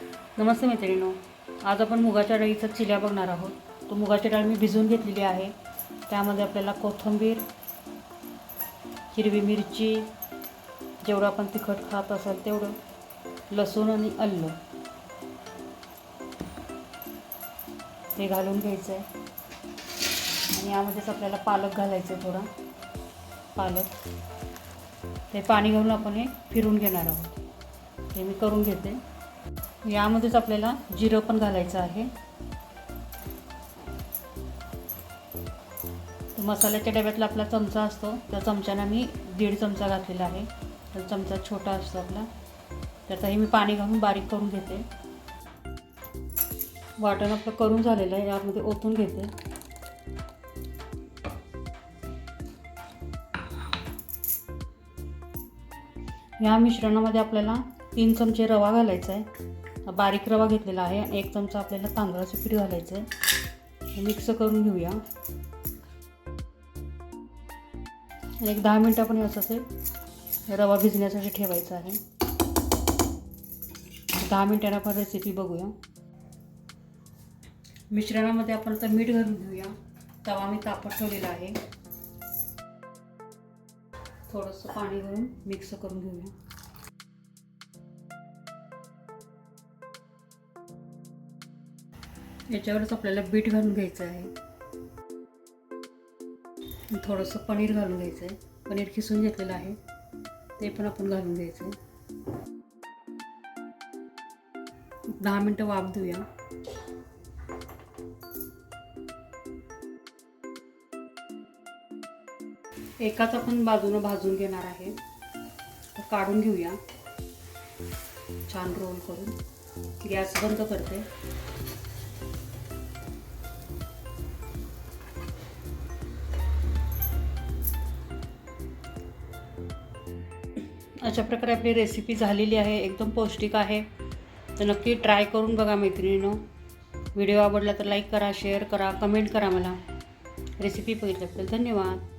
नमस्ते मैत्रिणीनो. आज आपण मुगाच्या डाळीचा चिल्या बघणार आहोत. तो मुगाची डाळ मी भिजवून घेतलेली आहे. त्यामध्ये आपल्याला कोथिंबीर हिरवी मिरची जेवढं आपण तिखट खात असाल तेवढं लसूण आणि अल्ल. हे घालून घ्यायचं आहे आणि यामध्येच आपल्याला पालक घालायचं आहे थोडा. पालक. ते पाणी घालून आपण हे फिरून घेणार आहोत. हे मी करून घेते. यामध्येच आपल्याला जिरं पण घालायचं आहे. मसाल्याच्या डब्यातला आपला चमचा असतो त्या चमच्यानं मी दीड चमचा घातलेला आहे. तर चमचा छोटा असतो आपला. त्याचाही मी पाणी घालून बारीक करून घेते. वाटण आपलं करून झालेलं आहे यामध्ये ओतून घेते. या मिश्रणामध्ये आपल्याला तीन चमचे रवा घालायचा आहे. बारीक रवा घेतलेला आहे आणि एक चमचा आपल्याला तांदळाचं पीठ घालायचं आहे मिक्स करून घेऊया. एक दहा मिनटं आपण असं असेल रवा भिजण्यासाठी ठेवायचा आहे. दहा मिनटानं आपण रेसिपी बघूया. मिश्रणामध्ये आपण आता मीठ घालून घेऊया. तवा मी तापत ठेवलेला आहे. थोडंसं पाणी घालून मिक्स करून घेऊया. याच्यावरच आपल्याला बीट घालून घ्यायचं आहे. थोडंसं पनीर घालून घ्यायचं आहे. पनीर खिसून घेतलेलं आहे. ते पण आपण घालून घ्यायचं आहे. दहा मिनटं वाफ देऊया. एकाच आपण बाजूनं भाजून घेणार आहे. काढून घेऊया. छान रोल करून. गॅस बंद करते. अशा प्रकारे आपली रेसिपी झालेली आहे एकदम पौष्टिक आहे. तर नक्की ट्राय करून बघा मैत्रिणीनो. व्हिडिओ आवडला तर लाईक करा शेअर करा कमेंट करा मला. रेसिपी बघितल्याबद्दल धन्यवाद.